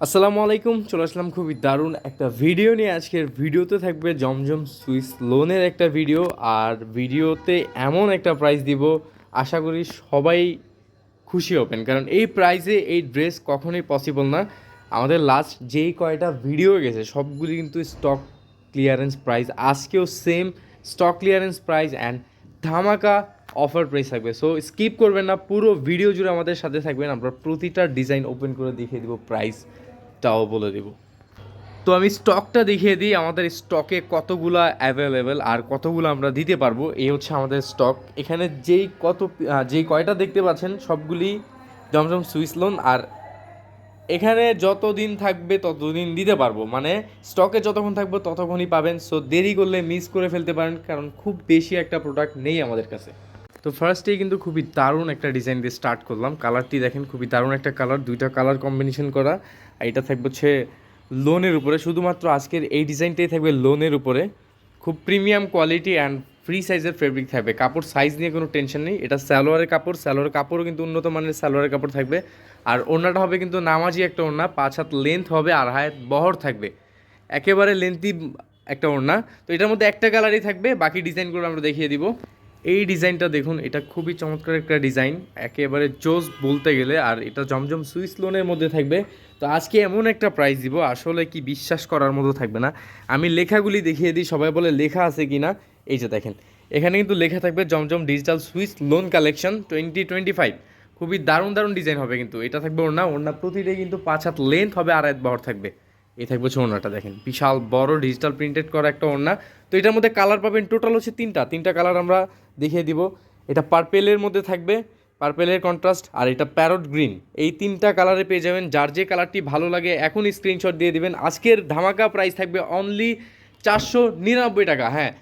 আসসালামু আলাইকুম, চলে আসলাম খুবই দারুণ একটা ভিডিও নিয়ে। আজকের ভিডিওতে থাকবে জমজম সুইস লোনের একটা ভিডিও আর ভিডিওতে এমন একটা প্রাইস দিব, আশা করি সবাই খুশি হবেন। কারণ এই প্রাইসে এই ড্রেস কখনোই পসিবল না। আমাদের লাস্ট যেই কয়টা ভিডিও গেছে, সবগুলি কিন্তু স্টক ক্লিয়ারেন্স প্রাইস আজকেও same stock clearance price and ধামাকা অফার প্রাইস থাকবে। সো স্কিপ করবেন না, পুরো ভিডিও জুড়ে আমাদের সাথে থাকবেন। আমরা প্রতিটা ডিজাইন ওপেন করে দেখিয়ে দিব প্রাইসটাও বলে দেব। তো আমি স্টকটা দেখিয়ে দিই, আমাদের স্টকে কতগুলা অ্যাভেলেবেল আর কতগুলো আমরা দিতে পারব, এই হচ্ছে আমাদের স্টক এখানে যেই কত যেই কয়টা দেখতে পাচ্ছেন, সবগুলি জমজম সুইস লোন আর এখানে যতদিন থাকবে ততদিন দিতে পারব। মানে স্টকে যতক্ষণ থাকবে ততক্ষণই পাবেন। সো দেরি করলে মিস করে ফেলতে পারেন, কারণ খুব বেশি একটা প্রোডাক্ট নেই আমাদের কাছে। তো ফার্স্টেই কিন্তু খুবই দারুণ একটা ডিজাইন দিয়ে স্টার্ট করলাম। কালারটি দেখেন, খুবই দারুণ একটা কালার দুইটা কালার কম্বিনেশন করা। আর এটা থাকবে হচ্ছে লোনের উপরে। শুধুমাত্র আজকের এই ডিজাইনটাই থাকবে লোনের উপরে। খুব প্রিমিয়াম কোয়ালিটি অ্যান্ড ফ্রি সাইজের ফেব্রিক থাকবে। কাপড় সাইজ নিয়ে কোনো টেনশন নেই। এটা স্যালোয়ারের কাপড়। স্যালোয়ারের কাপড়ও কিন্তু উন্নত মানের স্যালোয়ারের কাপড় থাকবে। আর ওড়নাটা হবে কিন্তু নামাজি একটা ওড়না। পাঁচ হাত লেন্থ হবে আর হাত বহর থাকবে। একেবারে লেন্থি একটা ওড়না। তো এটার মধ্যে একটা কালারই থাকবে। বাকি ডিজাইনগুলো আমরা দেখিয়ে দিব। এই ডিজাইনটা দেখুন, এটা খুবই চমৎকার একটা ডিজাইন। একেবারে জোস বলতে গেলে, আর এটা জমজম সুইস লোনের মধ্যে থাকবে। তো আজকে এমন একটা প্রাইস দিব, আসলে কি বিশ্বাস করার মতো থাকবে না। আমি লেখাগুলি দেখিয়ে দিই, সবাই বলে লেখা আছে কি না। এই যে দেখেন, এখানে কিন্তু লেখা থাকবে Zamzam digital Swiss lawn collection twenty twenty five খুবই দারুণ দারুণ ডিজাইন হবে কিন্তু, এটা থাকবে ওর না ওর না প্রতিটাই কিন্তু পাঁচ হাত লেন্থ হবে আর এক বহর থাকবে। এই থাকবে হচ্ছে ওড়নাটা, দেখেন। বিশাল বড় ডিজিটাল প্রিন্টেড করা একটা ওড়না। তো এটার মধ্যে কালার পাবেন টোটাল হচ্ছে তিনটা। তিনটা কালার আমরা দেখিয়ে দিব। এটা পার্পেলের মধ্যে থাকবে পার্পেলের কন্ট্রাস্ট আর এটা প্যারট গ্রিন এই তিনটা কালারে পেয়ে যাবেন। যার যে কালারটি ভালো লাগে এখনই স্ক্রিনশট দিয়ে দিবেন। আজকের ধামাকা প্রাইস থাকবে অনলি চারশো নিরানব্বই টাকা। হ্যাঁ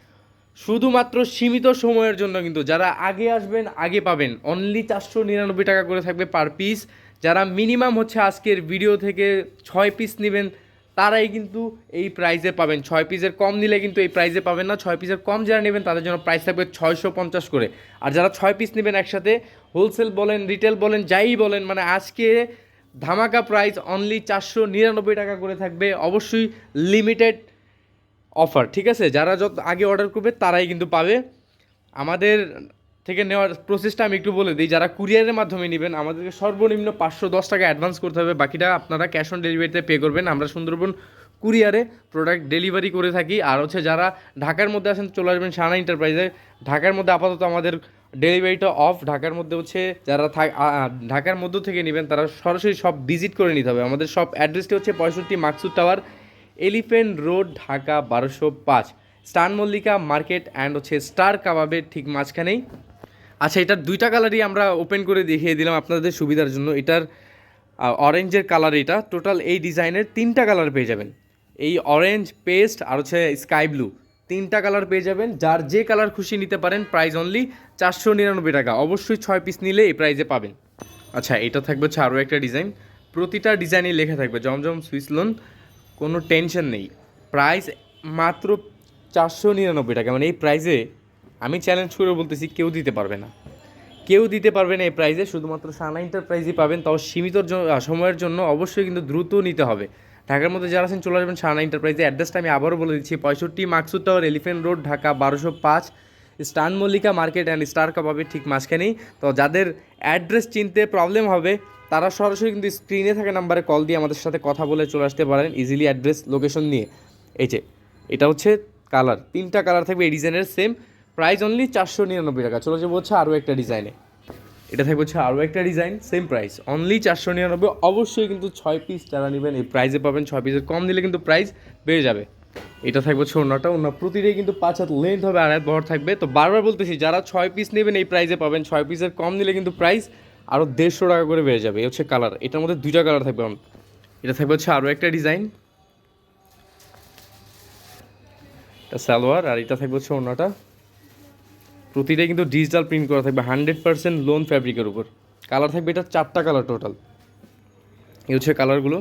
শুধুমাত্র সীমিত সময়ের জন্য কিন্তু যারা আগে আসবেন, আগে পাবেন। অনলি চারশো নিরানব্বই টাকা করে থাকবে পার পিস যারা মিনিমাম হচ্ছে আজকের ভিডিও থেকে ছয় পিস নেবেন তারাই কিন্তু এই প্রাইজে পাবেন। ছয় পিসের কম নিলে কিন্তু এই প্রাইজে পাবেন না। ছয় পিসের কম যারা নেবেন, তাদের জন্য প্রাইস থাকবে ছয়শো পঞ্চাশ করে। আর যারা ছয় পিস নেবেন একসাথে হোলসেল বলেন রিটেল বলেন, যাই বলেন মানে আজকে ধামাকা প্রাইস অনলি চারশো নিরানব্বই টাকা করে থাকবে। অবশ্যই লিমিটেড অফার ঠিক আছে? যারা যত আগে অর্ডার করবে, তারাই কিন্তু পাবে। আমাদের থেকে নেওয়ার প্রসেসটা আমি একটু বলে দিই। যারা কুরিয়ারের মাধ্যমে নেবেন, আমাদেরকে সর্বনিম্ন পাঁচশো দশ টাকা অ্যাডভান্স করতে হবে। বাকিটা আপনারা ক্যাশ অন ডেলিভারিতে পে করবেন। আমরা সুন্দরবন কুরিয়ারে প্রোডাক্ট ডেলিভারি করে থাকি। আর হচ্ছে যারা ঢাকার মধ্যে আসেন চলে আসবেন সানা এন্টারপ্রাইজে ঢাকার মধ্যে আপাতত আমাদের ডেলিভারিটা অফ ঢাকার মধ্যে হচ্ছে যারা ঢাকার মধ্য থেকে নেবেন, তারা সরাসরি সব ভিজিট করে নিতে হবে। আমাদের সব অ্যাড্রেসটি হচ্ছে পঁয়ষট্টি Maksud Tower Elephant Road Dhaka বারোশো পাঁচ। স্টার মল্লিকা মার্কেট অ্যান্ড হচ্ছে স্টার কাবাবের ঠিক মাঝখানেই। আচ্ছা এটার দুইটা কালারই আমরা ওপেন করে দেখিয়ে দিলাম আপনাদের সুবিধার জন্য। এটার অরেঞ্জের কালার এটা। টোটাল এই ডিজাইনের তিনটা কালার পেয়ে যাবেন। এই অরেঞ্জ পেস্ট আর হচ্ছে স্কাই ব্লু তিনটা কালার পেয়ে যাবেন। যার যে কালার খুশি নিতে পারেন প্রাইস অনলি চারশো নিরানব্বই টাকা। অবশ্যই ছয় পিস নিলে এই প্রাইসে পাবেন। আচ্ছা এটা থাকবে হচ্ছে আরও একটা ডিজাইন প্রতিটা ডিজাইনই লেখা থাকবে, জমজম সুইস লোন, কোনো টেনশন নেই। প্রাইস মাত্র চারশো নিরানব্বই টাকা। মানে এই প্রাইসে আমি চ্যালেঞ্জ করে বলতেছি, কেউ দিতে পারবে না। কেউ দিতে পারবে না এই প্রাইজে শুধুমাত্র সানা এন্টারপ্রাইজই পাবেন, তাও সীমিত সময়ের জন্য অবশ্যই কিন্তু দ্রুত নিতে হবে। ঢাকার মধ্যে যারা আছেন, চলে আসবেন সানা এন্টারপ্রাইজে অ্যাড্রেসটা আমি আবারও বলে দিচ্ছি, পঁয়ষট্টি Maksud tower elephant road Dhaka বারোশো পাঁচ। স্টান মল্লিকা মার্কেট অ্যান্ড স্টার কাবাবের ঠিক মাঝখানেই। তো যাদের অ্যাড্রেস চিনতে প্রবলেম হবে, তারা সরাসরি কিন্তু স্ক্রিনে থাকা নাম্বারে কল দিয়ে আমাদের সাথে কথা বলে চলে আসতে পারেন ইজিলি অ্যাড্রেস লোকেশন নিয়ে। এই যে, এটা হচ্ছে কালার তিনটা কালার থাকবে, এই ডিজাইনের সেম প্রাইস অনলি চারশো নিরানব্বই টাকা। চলে যাব হচ্ছে আরও একটা ডিজাইনে এটা থাকবে হচ্ছে আরও একটা ডিজাইন সেম প্রাইস অনলি চারশো নিরানব্বই। অবশ্যই কিন্তু ছয় পিস যারা নেবেন, এই প্রাইসে পাবেন ছয় পিসের কম দিলে কিন্তু প্রাইস বেড়ে যাবে। এটা থাকবে হচ্ছে অন্যটা অন্য প্রতিটাই কিন্তু পাঁচ হাত লেন্থ হবে আর এক বহর থাকবে। তো বারবার বলতেছি, যারা ছয় পিস নেবেন, এই প্রাইসে পাবেন। ছয় পিসের কম নিলে কিন্তু প্রাইস আরও দেড়শো টাকা করে বেড়ে যাবে। এই হচ্ছে কালার এটার মধ্যে দুইটা কালার থাকবে এটা থাকবে হচ্ছে আরও একটা ডিজাইন সালোয়ার, আর এটা থাকবে হচ্ছে অন্যটা প্রতিটাই কিন্তু ডিজিটাল প্রিন্ট করা থাকবে হান্ড্রেড পার্সেন্ট লোন ফ্যাব্রিকের উপর। কালার থাকবে এটা চারটা কালার টোটাল এই হচ্ছে কালারগুলো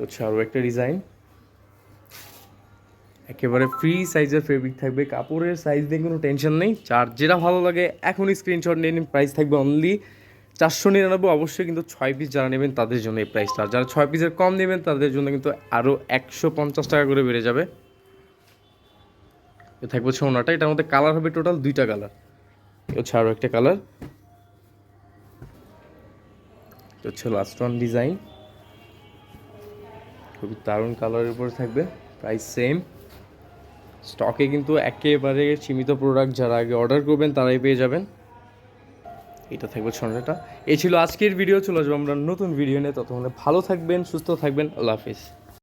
হচ্ছে আরও একটা ডিজাইন একেবারে ফ্রি সাইজের ফেব্রিক থাকবে। কাপড়ের সাইজ নিয়ে কোনো টেনশন নেই। চার যেটা ভালো লাগে, এখনই স্ক্রিনশট নিয়ে নিন। প্রাইস থাকবে অনলি চারশো নিরানব্বই অবশ্যই কিন্তু ছয় পিস যারা নেবেন তাদের জন্য এই প্রাইসটা যারা ছয় পিসের কম নেবেন তাদের জন্য কিন্তু আরও একশো পঞ্চাশ টাকা করে বেড়ে যাবে। থাকবে হচ্ছে ওনাটা। এটার মধ্যে কালার হবে টোটাল দুইটা কালার হচ্ছে আরও একটা কালার হচ্ছে লাস্ট ওয়ান ডিজাইন খুবই দারুণ কালারের উপরে থাকবে। প্রাইস সেম স্টকে কিন্তু একেবারে সীমিত প্রোডাক্ট যারা আগে অর্ডার করবেন তারাই পেয়ে যাবেন। এটা থাকবে ছন্দটা এই ছিল আজকের ভিডিও, চলে যাব আমরা নতুন ভিডিও নিয়ে। ততক্ষণে ভালো থাকবেন, সুস্থ থাকবেন, আল্লাহ হাফিজ।